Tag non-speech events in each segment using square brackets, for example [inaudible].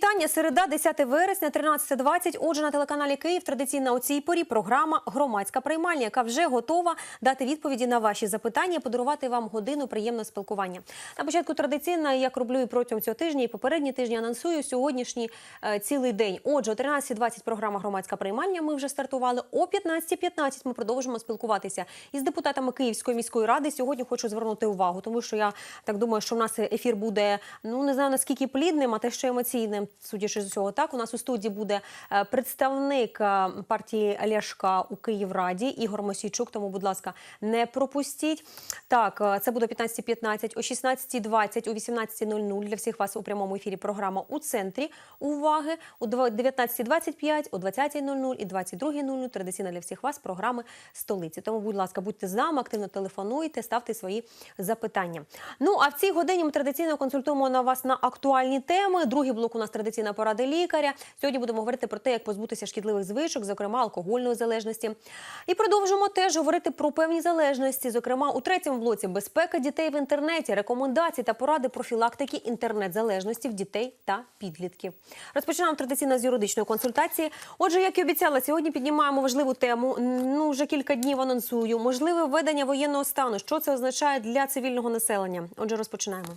Вітання. Середа, 10 вересня, 13.20. Отже, на телеканалі Київ традиційна у цій порі програма Громадська приймальня, яка вже готова дати відповіді на ваші запитання, подарувати вам годину приємного спілкування. На початку традиційно, як роблю і протягом цього тижня, і попередні тижні анонсую сьогоднішній е, цілий день. Отже, о 13.20 програма Громадська приймальня. Ми вже стартували. О 15.15 ми продовжимо спілкуватися із депутатами Київської міської ради. Сьогодні хочу звернути увагу, тому що я так думаю, що в нас ефір буде ну не знаю наскільки плідним, а те, що емоційним, судячи з усього. Так у нас у студії буде е, представник е, партії Ляшка у Київраді Ігор Мосійчук. Тому, будь ласка, не пропустіть. Так, е, це буде 15.15, о 16.20, о 18.00 для всіх вас у прямому ефірі. Програма у центрі уваги о 19.25, о 20.00 і 22.00 традиційно для всіх вас програми столиці. Тому, будь ласка, будьте з нами, активно телефонуйте, ставте свої запитання. Ну а в цій годині ми традиційно консультуємо на вас на актуальні теми. Другий блок у нас традиційна порада лікаря. Сьогодні будемо говорити про те, як позбутися шкідливих звичок, зокрема алкогольної залежності. І продовжимо теж говорити про певні залежності, зокрема у третьому блоці безпека дітей в інтернеті, рекомендації та поради профілактики інтернет-залежності в дітей та підлітків. Розпочинаємо традиційно з юридичної консультації. Отже, як і обіцяла, сьогодні піднімаємо важливу тему. Ну вже кілька днів анонсую. Можливе введення воєнного стану. Що це означає для цивільного населення? Отже, розпочинаємо.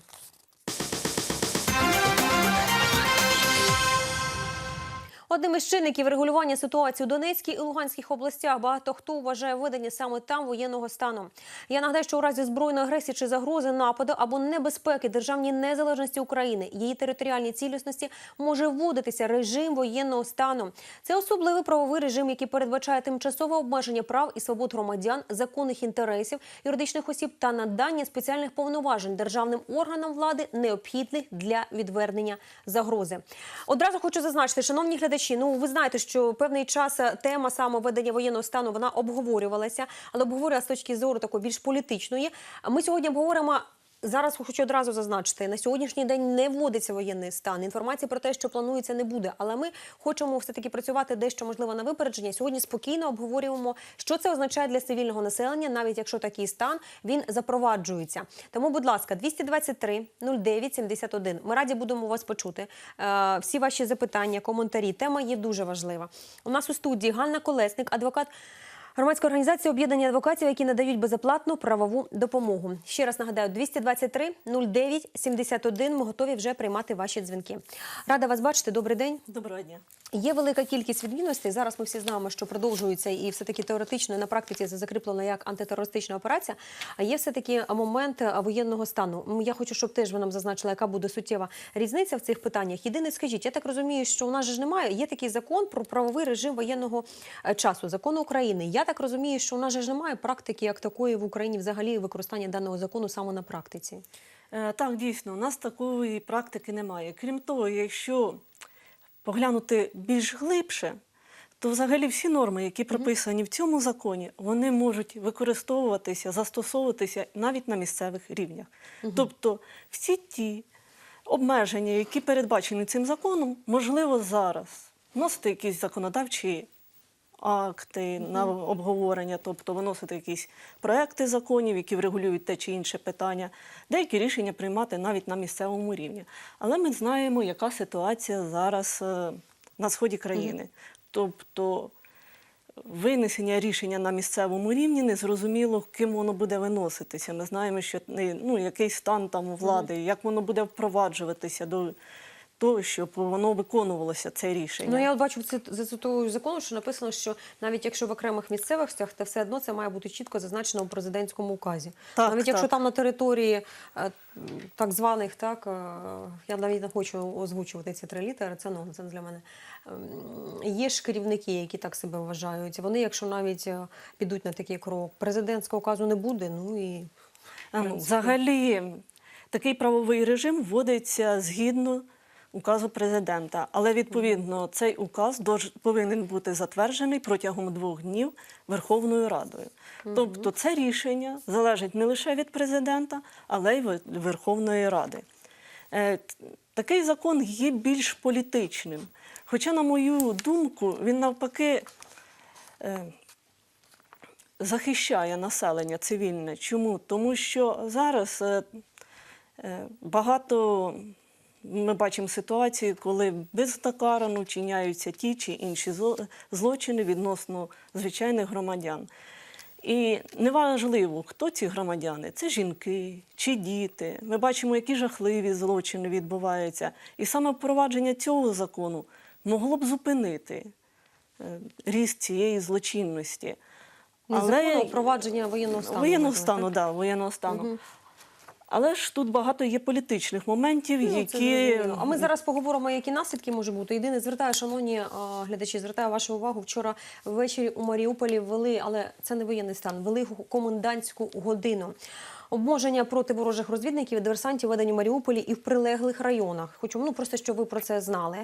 Одним із чинників регулювання ситуації у Донецькій і Луганських областях багато хто вважає введення саме там воєнного стану. Я нагадаю, що у разі збройної агресії чи загрози нападу або небезпеки державній незалежності України, її територіальній цілісності може вводитися режим воєнного стану. Це особливий правовий режим, який передбачає тимчасове обмеження прав і свобод громадян, законних інтересів юридичних осіб та надання спеціальних повноважень державним органам влади, необхідних для відвернення загрози. Одразу хочу зазначити, шановні глядачі. Ну ви знаєте, що певний час е, тема саме введення воєнного стану вона обговорювалася, але обговорювалася з точки зору такої більш політичної. Ми сьогодні обговоримо. Зараз хочу одразу зазначити, на сьогоднішній день не вводиться воєнний стан. Інформації про те, що планується, не буде. Але ми хочемо все таки працювати дещо можливо на випередження. Сьогодні спокійно обговорюємо, що це означає для цивільного населення, навіть якщо такий стан він запроваджується. Тому, будь ласка, 223 09 71. Ми раді будемо вас почути. Е, всі ваші запитання, коментарі. Тема є дуже важлива. У нас у студії Ганна Колесник, адвокат. Громадська організація об'єднання адвокатів, які надають безоплатну правову допомогу. Ще раз нагадаю, 223 09 71. Ми готові вже приймати ваші дзвінки. Рада вас бачити. Добрий день. Доброго дня. Є велика кількість відмінностей. Зараз ми всі знаємо, що продовжується і все таки теоретично і на практиці це закріплено як антитерористична операція. А є все таки момент воєнного стану. Я хочу, щоб теж ви нам зазначили, яка буде суттєва різниця в цих питаннях. Єдине, скажіть, я так розумію, що у нас ж немає. Є такий закон про правовий режим воєнного е, часу, закон України. Я так розумію, що у нас же ж немає практики як такої в Україні, взагалі використання даного закону саме на практиці. Е, Так, дійсно, у нас такої практики немає. Крім того, якщо поглянути більш глибше, то взагалі всі норми, які прописані в цьому законі, вони можуть використовуватися, застосовуватися навіть на місцевих рівнях. Тобто всі ті обмеження, які передбачені цим законом, можливо зараз вносити якісь законодавчі акти на обговорення, тобто виносити якісь проекти законів, які врегулюють те чи інше питання, деякі рішення приймати навіть на місцевому рівні. Але ми знаємо, яка ситуація зараз е, на сході країни. Тобто винесення рішення на місцевому рівні незрозуміло, ким воно буде виноситися. Ми знаємо, що ну, який стан там у влади, як воно буде впроваджуватися до того, щоб воно виконувалося це рішення. Ну я от бачу це зацитую закону, що написано, що навіть якщо в окремих місцевостях, то все одно це має бути чітко зазначено у президентському указі. Так, навіть якщо там на території е, так званих, так е, я навіть не хочу озвучувати ці три літери, це нонсенс для мене. Ем, Є ж керівники, які так себе вважають. Вони, якщо навіть е, підуть на такий крок, президентського указу не буде. Ну і ну, Взагалі, такий правовий режим вводиться згідно указу президента, але відповідно цей указ повинен бути затверджений протягом двох днів Верховною Радою. Тобто це рішення залежить не лише від президента, але й від Верховної Ради. Е, Такий закон є більш політичним. Хоча, на мою думку, він навпаки е, захищає населення цивільне. Чому? Тому що зараз е, багато ми бачимо ситуації, коли бездокарано вчиняються ті чи інші злочини відносно звичайних громадян. І неважливо, хто ці громадяни, це жінки чи діти. Ми бачимо, які жахливі злочини відбуваються. І саме впровадження цього закону могло б зупинити е, ріст цієї злочинності. Незаконного впровадження воєнного стану. Воєнного стану, так? да, воєнного стану. Але ж тут багато є політичних моментів, Ну, які. А ми зараз поговоримо, які наслідки можуть бути. Єдине, звертаю, шановні глядачі, звертаю вашу увагу. Вчора ввечері у Маріуполі ввели, але це не воєнний стан, ввели комендантську годину. Обможення проти ворожих розвідників і диверсантів введені в Маріуполі і в прилеглих районах. Хочу ну просто щоб ви про це знали.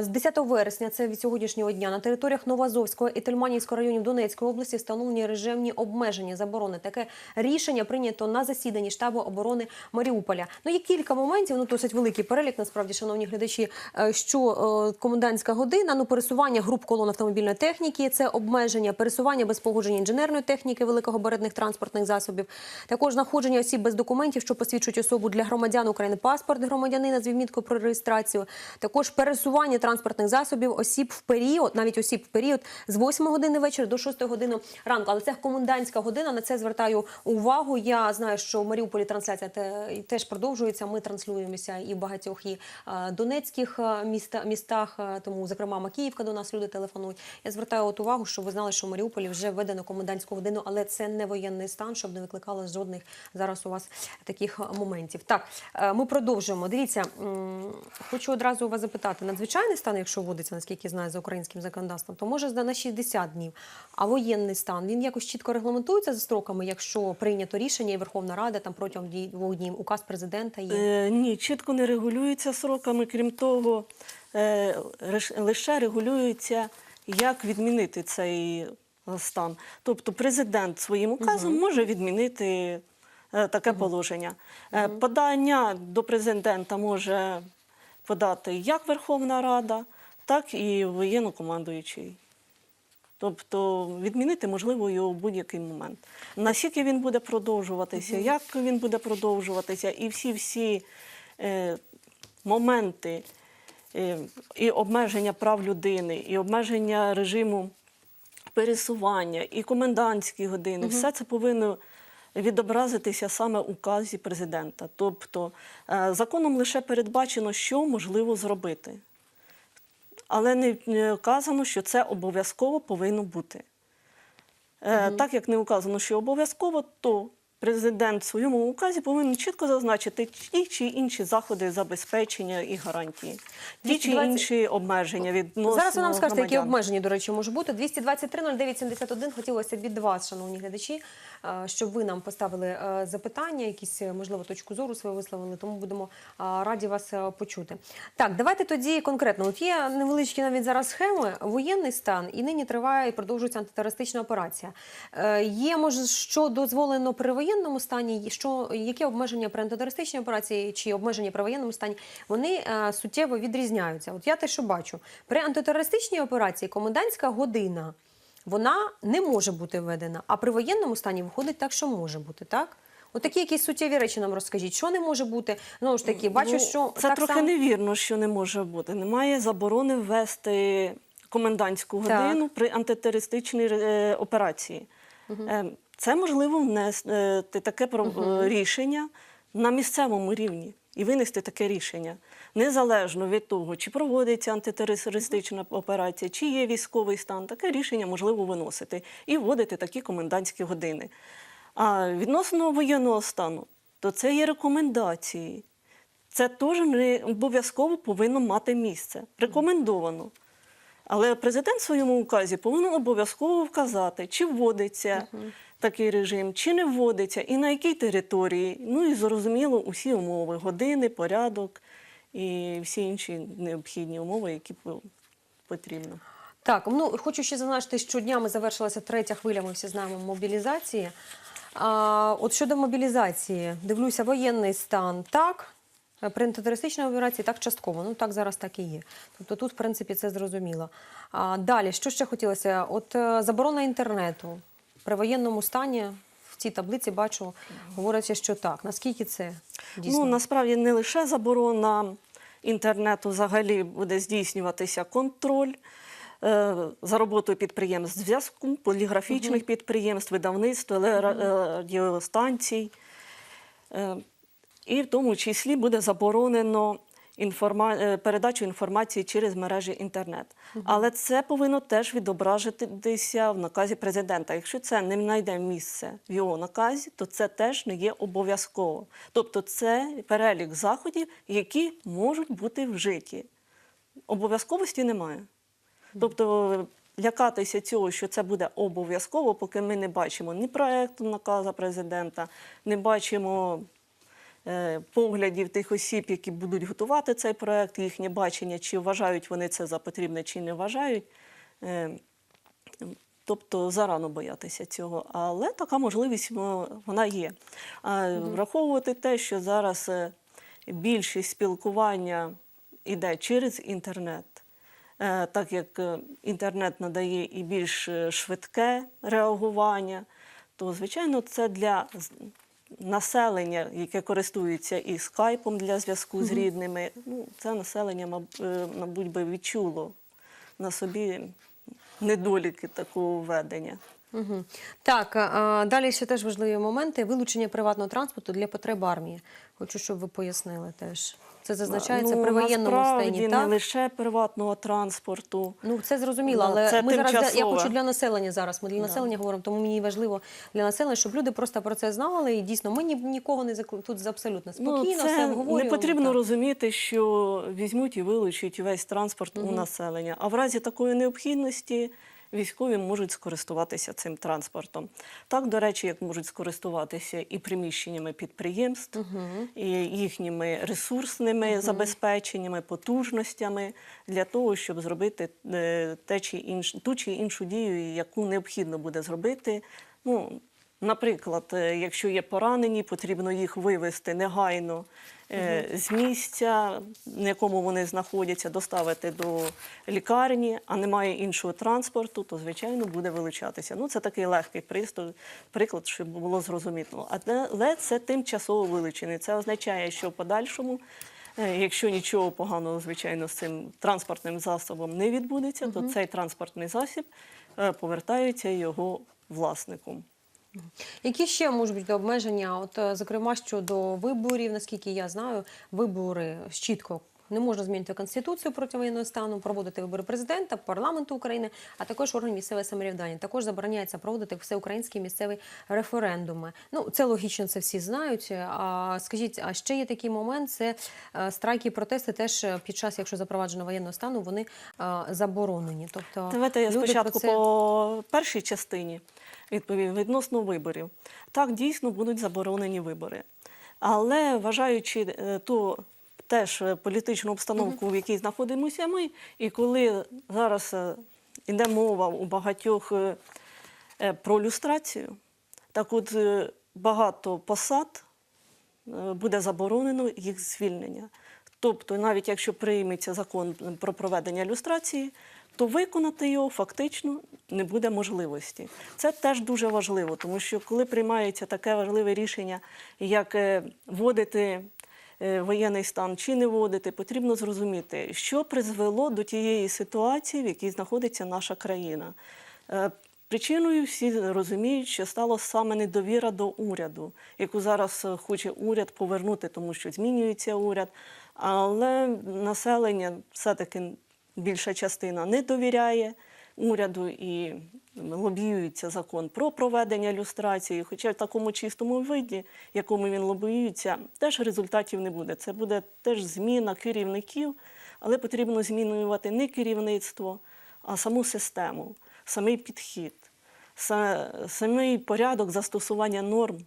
З 10 вересня, це від сьогоднішнього дня, на територіях Новоазовського і Тельманівського районів Донецької області встановлені режимні обмеження заборони. Таке рішення прийнято на засіданні штабу оборони Маріуполя. Ну є кілька моментів. Ну досить великий перелік. Насправді, шановні глядачі, е, що е, комендантська година, ну пересування груп колон автомобільної техніки, це обмеження пересування без погодження інженерної техніки великогабаритних транспортних засобів. Також знаходження осіб без документів, що посвідчують особу для громадян України, паспорт громадянина з відміткою про реєстрацію. Також пересування транспортних засобів осіб в період, навіть осіб в період з 8 години вечора до 6 години ранку. Але це комендантська година. На це звертаю увагу. Я знаю, що в Маріуполі трансляція те- теж продовжується. Ми транслюємося і в багатьох і е, донецьких е, міста, містах, е, тому зокрема Макіївка до нас люди телефонують. Я звертаю от увагу, що ви знали, що в Маріуполі вже введено комендантську годину, але це не воєнний стан, щоб не викликало жодних зараз у вас таких е, моментів. Так, е, ми продовжуємо. Дивіться, хочу одразу у вас запитати: надзвичайний стан, якщо вводиться, наскільки я знаю, за українським законодавством, то може на 60 днів. А воєнний стан він якось чітко регламентується за строками, якщо прийнято рішення і Верховна Рада там протягом двох днів указ президента є. Е, ні, чітко не регулюється сроками. Крім того, е, лише регулюється, як відмінити цей е, стан. Тобто президент своїм указом може відмінити таке положення. Е, Подання до президента може подати як Верховна Рада, так і воєннокомандуючий. Тобто відмінити можливо його в будь-який момент. Наскільки він буде продовжуватися, як він буде продовжуватися, і всі всі е, моменти е, і обмеження прав людини, і обмеження режиму пересування, і комендантські години, все це повинно відобразитися саме у указі президента. Тобто е, законом лише передбачено, що можливо зробити але не, вказано, що це обов'язково повинно бути. Е, Так як не вказано, що обов'язково, то президент в своєму указі повинен чітко зазначити ті чи інші заходи забезпечення і гарантії, ті чи 220 інші обмеження відносно Зараз ви нам скажете, які обмеження, до речі, можуть бути. 223 09 71 хотілося б від вас, шановні глядачі, щоб ви нам поставили е, запитання, якісь, е, можливо, точку зору свою висловили, тому будемо раді вас е, почути. Так, давайте тоді конкретно. От є невеличкі навіть зараз схеми, воєнний стан, і нині триває і продовжується антитерористична операція. Є, може, що дозволено при воєнному стані, що, які обмеження при антитерористичній операції чи обмеження при воєнному стані, вони суттєво відрізняються. От я те, що бачу, при антитерористичній операції комендантська година вона не може бути введена, а при воєнному стані виходить так, що може бути, так? От такі якісь суттєві речі нам розкажіть, що не може бути. Знову ж таки, бачу, Ну, що це так трохи само... невірно, що не може бути. Немає заборони ввести комендантську Так. годину при антитерористичній е, операції. Е, Це можливо внести таке про- е, рішення на місцевому рівні і винести таке рішення. Незалежно від того, чи проводиться антитерористична операція, чи є військовий стан, таке рішення можливо виносити і вводити такі комендантські години. А відносно воєнного стану, то це є рекомендації. Це теж не обов'язково повинно мати місце. Рекомендовано. Але президент в своєму указі повинен обов'язково вказати, чи вводиться такий режим, чи не вводиться, і на якій території. Ну і зрозуміло, усі умови, години, порядок і всі інші необхідні умови, які по- потрібно. Так, ну хочу ще зазначити, що днями завершилася третя хвиля, ми всі знаємо, мобілізації. А, от щодо мобілізації, дивлюся, воєнний стан так. При антитерористичній операції так частково. Ну так зараз так і є. Тобто тут, в принципі, це зрозуміло. А далі, що ще хотілося? От е, заборона інтернету при воєнному стані цій таблиці бачу, говориться, що так. Наскільки це дійсно? Ну насправді не лише заборона інтернету взагалі буде здійснюватися контроль е, за роботою підприємств зв'язку, поліграфічних підприємств, видавництв, радіостанцій. Е, І в тому числі буде заборонено інформа... е, передачу інформації через мережі інтернет. Але це повинно теж відображитися в наказі президента. Якщо це не знайде місце в його наказі, то це теж не є обов'язково. Тобто це перелік заходів, які можуть бути вжиті. Обов'язковості немає. Тобто лякатися цього, що це буде обов'язково, поки ми не бачимо ні проекту наказу президента, не бачимо е, поглядів тих осіб, які будуть готувати цей проект, їхнє бачення, чи вважають вони це за потрібне, чи не вважають. Е, Тобто зарано боятися цього, але така можливість вона є. А враховувати те, що зараз е, більшість спілкування йде через інтернет, е, так як е, інтернет надає і більш е, швидке реагування, то звичайно це для населення, яке користується і скайпом для зв'язку з рідними, ну, це населення, е, мабуть, би відчуло на собі недоліки такого введення. Угу. Так, а, далі ще теж важливі моменти. Вилучення приватного транспорту для потреб армії. Хочу, щоб ви пояснили теж. Це зазначається Ну, при воєнному насправді, стані, не так? лише приватного транспорту. Ну, це зрозуміло, але це ми зараз я хочу для населення зараз. Ми для населення говоримо, тому мені важливо для населення, щоб люди просто про це знали. І дійсно, ми ні, нікого не закл... тут абсолютно спокійно, ну, все це обговорюємо. не потрібно так. розуміти, що візьмуть і вилучать весь транспорт у населення. А в разі такої необхідності військові можуть скористуватися цим транспортом. Так, до речі, як можуть скористуватися і приміщеннями підприємств, і їхніми ресурсними забезпеченнями, потужностями для того, щоб зробити е, те чи інш, ту чи іншу дію, яку необхідно буде зробити. Ну, Наприклад, е, якщо є поранені, потрібно їх вивезти негайно е, з місця, на якому вони знаходяться, доставити до лікарні, а немає іншого транспорту, то звичайно буде вилучатися. Ну це такий легкий приступ, приклад, щоб було зрозуміло. Але це тимчасово вилучений. Це означає, що в подальшому. е, Якщо нічого поганого, звичайно, з цим транспортним засобом не відбудеться, то цей транспортний засіб повертається його власнику. Які ще можуть бути обмеження? От, е, зокрема, щодо виборів, наскільки я знаю, вибори чітко. Не можна змінити конституцію проти воєнного стану, проводити вибори президента, парламенту України, а також органів місцевого самоврядування. Також забороняється проводити всеукраїнські місцеві референдуми. Ну це логічно, це всі знають. А скажіть, а ще є такий момент: це е, страйки, і протести теж е, під час, якщо запроваджено воєнного стану, вони заборонені. Тобто Давайте я спочатку це... по першій частині відповім відносно виборів. Так, дійсно будуть заборонені вибори. Але вважаючи е, ту теж е, політичну обстановку, в якій знаходимося ми, і коли зараз е, йде мова у багатьох про люстрацію, так от багато посад буде заборонено їх звільнення. Тобто, навіть якщо прийметься закон про проведення люстрації, то виконати його фактично не буде можливості. Це теж дуже важливо, тому що коли приймається таке важливе рішення, як е, вводити е, воєнний стан чи не вводити, потрібно зрозуміти, що призвело до тієї ситуації, в якій знаходиться наша країна. Е, Причиною всі розуміють, що стало саме недовіра до уряду, яку зараз хоче уряд повернути, тому що змінюється уряд. Але населення все-таки більша частина не довіряє уряду і лобіюється закон про проведення люстрації. Хоча в такому чистому виді, якому він лобіюється, теж результатів не буде. Це буде теж зміна керівників, але потрібно змінювати не керівництво, а саму систему, самий підхід, самий порядок застосування норм,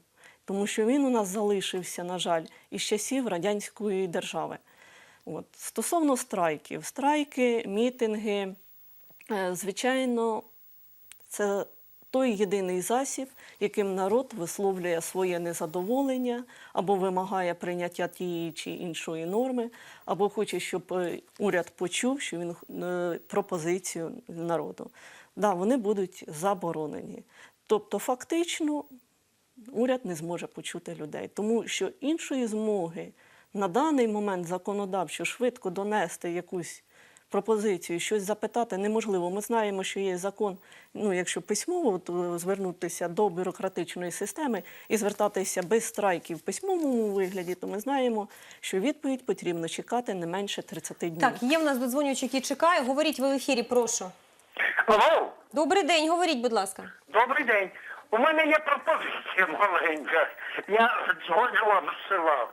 тому що він у нас залишився, на жаль, із часів радянської держави. От. Стосовно страйків, страйки, мітинги, е, звичайно, це той єдиний засіб, яким народ висловлює своє незадоволення або вимагає прийняття тієї чи іншої норми, або хоче, щоб е, уряд почув, що він е, пропозицію народу. Да, вони будуть заборонені. Тобто, фактично, уряд не зможе почути людей, тому що іншої змоги на даний момент законодавчо швидко донести якусь пропозицію, щось запитати неможливо. Ми знаємо, що є закон, ну якщо письмово, то звернутися до бюрократичної системи і звертатися без страйків в письмовому вигляді, то ми знаємо, що відповідь потрібно чекати не менше 30 днів. Так, є в нас додзвонювач, який чекає. Говоріть ви в ефірі, прошу. Алло, Добрий день, говоріть, будь ласка. добрий день. У мене є пропозиція маленька. Я дзвоню вам з села.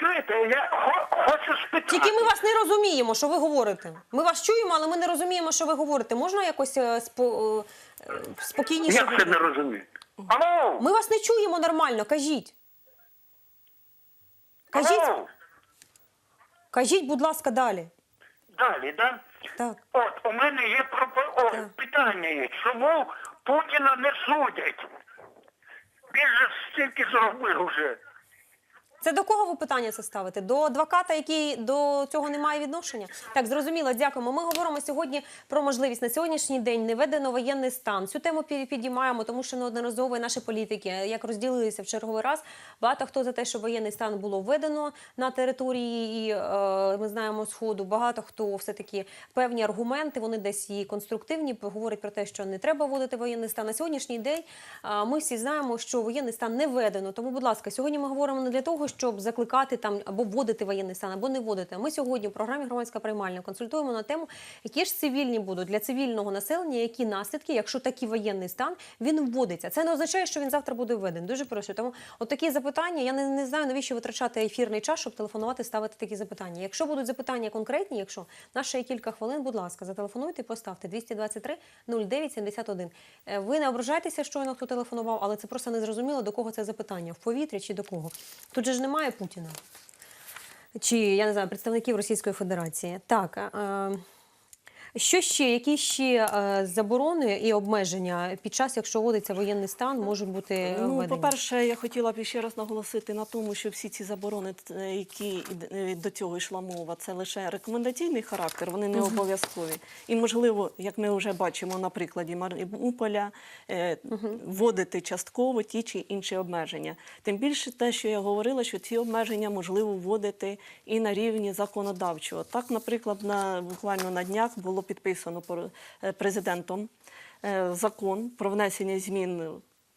Чуєте, я хо- хочу спитати. Тільки ми вас не розуміємо, що ви говорите. Ми вас чуємо, але ми не розуміємо, що ви говорите. Можна якось е, спо, е, е, спокійніше? Як це говорити? не розумію? Алло! Ми вас не чуємо нормально. Кажіть. Кажіть, Алло! кажіть, будь ласка, далі. Далі, да? Так. От, у мене є пропо... О, питання є. Чому Путіна не судять? Він же стільки зробив вже. Це до кого ви питання це ставите? До адвоката, який до цього не має відношення? Так, зрозуміло, дякуємо. Ми говоримо сьогодні про можливість на сьогоднішній день не введено воєнний стан. Цю тему пі- підіймаємо, тому що неодноразово наші політики як розділилися в черговий раз. Багато хто за те, що воєнний стан було введено на території, і, е, ми знаємо сходу. Багато хто все таки певні аргументи, вони десь і конструктивні, говорять про те, що не треба вводити воєнний стан. На сьогоднішній день ми всі знаємо, що воєнний стан не введено. Тому, будь ласка, сьогодні ми говоримо не для того, щоб закликати там або вводити воєнний стан, або не вводити. Ми сьогодні в програмі громадська приймальня консультуємо на тему, які ж цивільні будуть для цивільного населення, які наслідки, якщо такий воєнний стан він вводиться. Це не означає, що він завтра буде введений. Дуже прошу. Тому от такі запитання. Я не, не знаю, навіщо витрачати ефірний час, щоб телефонувати, ставити такі запитання. Якщо будуть запитання конкретні, якщо ще є кілька хвилин, будь ласка, зателефонуйте і поставте 223 09 71. Е, Ви не ображайтеся, щойно хто телефонував, але це просто незрозуміло, до кого це запитання в повітрі чи до кого. Тут же ж немає Путіна. Чи я не знаю представників Російської Федерації. Так. Е, що ще, які ще е, заборони і обмеження під час, якщо вводиться воєнний стан, можуть бути Ну, по-перше, я хотіла б ще раз наголосити на тому, що всі ці заборони, е, які е, до цього йшла мова, це лише рекомендаційний характер, вони не обов'язкові. І можливо, як ми вже бачимо на прикладі Маріуполя, е, вводити частково ті чи інші обмеження. Тим більше те, що я говорила, що ці обмеження можливо вводити і на рівні законодавчого. Так, наприклад, на буквально на днях було підписано пор- е, президентом е, закон про внесення змін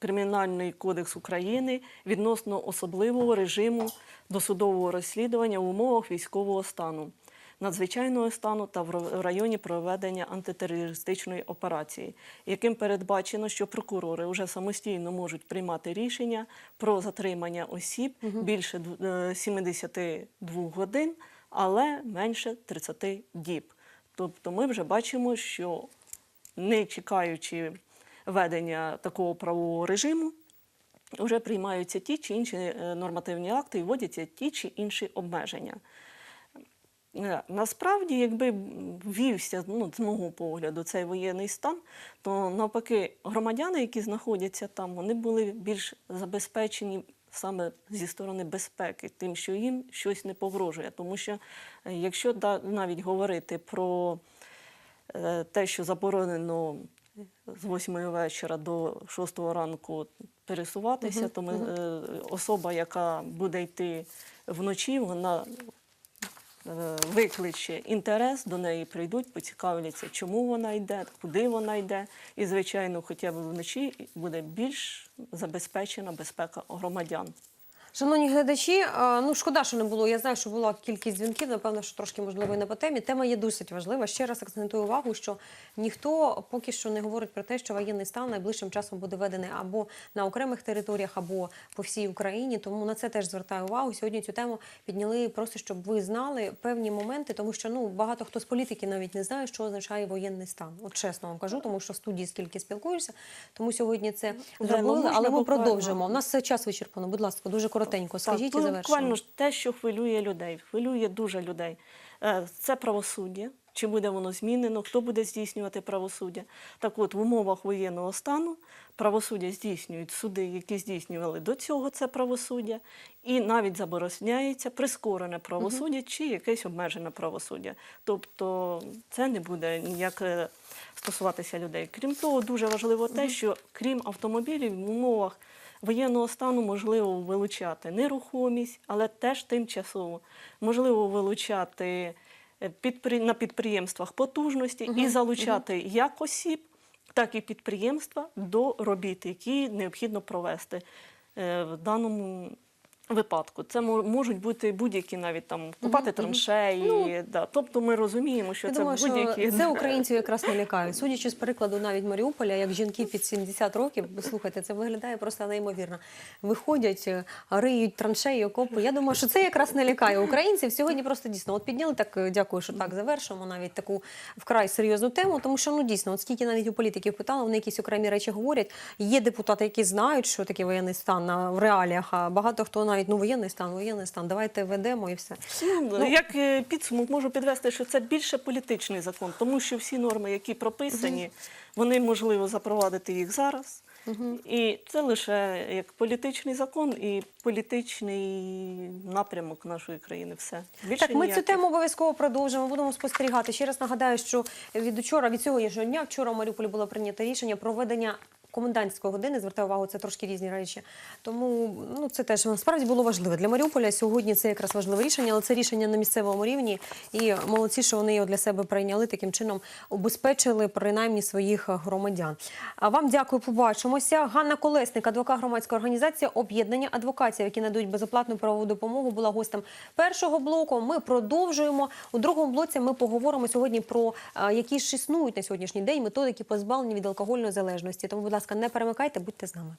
Кримінальний кодекс України відносно особливого режиму досудового розслідування в умовах військового стану, надзвичайного стану та в районі проведення антитерористичної операції, яким передбачено, що прокурори вже самостійно можуть приймати рішення про затримання осіб більше дв- е, 72 годин, але менше 30 діб. Тобто ми вже бачимо, що не чекаючи введення такого правового режиму, вже приймаються ті чи інші е, нормативні акти і вводяться ті чи інші обмеження. Е, Насправді, якби ввівся, ну, з мого погляду, цей воєнний стан, то навпаки, громадяни, які знаходяться там, вони були більш забезпечені саме зі сторони безпеки, тим, що їм щось не погрожує. Тому що е, якщо навіть говорити про е, те, що заборонено з 8 вечора до 6 ранку пересуватися, то ми, угу. особа, яка буде йти вночі, вона викличе інтерес, до неї прийдуть, поцікавляться, чому вона йде, куди вона йде. І, звичайно, хоча б вночі буде більш забезпечена безпека громадян. Шановні глядачі, е, ну шкода, що не було. Я знаю, що була кількість дзвінків. Напевно, що трошки можливо і не по темі. Тема є досить важлива. Ще раз акцентую увагу, що ніхто поки що не говорить про те, що воєнний стан найближчим часом буде введений або на окремих територіях, або по всій Україні. Тому на це теж звертаю увагу. Сьогодні цю тему підняли просто, щоб ви знали певні моменти, тому що ну багато хто з політики навіть не знає, що означає воєнний стан. От чесно вам кажу, тому що в студії скільки спілкуюся, тому сьогодні це зробили. Але ми продовжимо. У нас час вичерпано. Будь ласка, дуже коротенько. Скажіть і ну, завершимо. буквально те, що хвилює людей, хвилює дуже людей. Е, Це правосуддя. Чи буде воно змінено, хто буде здійснювати правосуддя? Так от, в умовах воєнного стану правосуддя здійснюють суди, які здійснювали до цього це правосуддя, і навіть забороняється прискорене правосуддя чи якесь обмежене правосуддя. Тобто це не буде ніяк е, стосуватися людей. Крім того, дуже важливо те, що крім автомобілів, в умовах воєнного стану можливо вилучати нерухомість, але теж тимчасово. Можливо вилучати е, підпри- на підприємствах потужності і залучати як осіб, так і підприємства до робіт, які необхідно провести е, в даному випадку. Це можуть бути будь-які навіть там купати траншеї. да. Тобто ми розуміємо, що Я це будь-які це українців якраз не лякає. [laughs] Судячи з прикладу навіть Маріуполя, як жінки під 70 років, слухайте, це виглядає просто неймовірно. Виходять, е, риють траншеї, окопи. Я думаю, що це якраз не лякає українців. Сьогодні просто дійсно от підняли так. е, Дякую, що так завершимо навіть таку вкрай серйозну тему. Тому що ну дійсно, от скільки навіть у політиків питали, вони якісь окремі речі говорять. Є депутати, які знають, що таке воєнний стан на- в реаліях. А багато хто навіть ну воєнний стан, воєнний стан. Давайте ведемо і все. Ну, як е, підсумок можу підвести, що це більше політичний закон, тому що всі норми, які прописані, вони можливо запровадити їх зараз. І це лише як політичний закон і політичний напрямок нашої країни. Все більше Так, ми цю тему обов'язково продовжимо. Будемо спостерігати. Ще раз нагадаю, що від учора, від сьогоднішнього дня, вчора в Маріуполі було прийнято рішення про введення комендантської години. Звертаю увагу, це трошки різні речі. Тому ну це теж насправді було важливо для Маріуполя. Сьогодні це якраз важливе рішення, але це рішення на місцевому рівні. І молодці, що вони його для себе прийняли таким чином, обезпечили принаймні своїх громадян. А вам дякую. Побачимося. Ганна Колесник, адвокат громадської організації об'єднання адвокатів, які надають безоплатну правову допомогу, була гостем першого блоку. Ми продовжуємо у другому блоці. Ми поговоримо сьогодні про які ж існують на сьогоднішній день методики позбавлення від алкогольної залежності. Тому, будь ласка, не перемикайте, будьте з нами.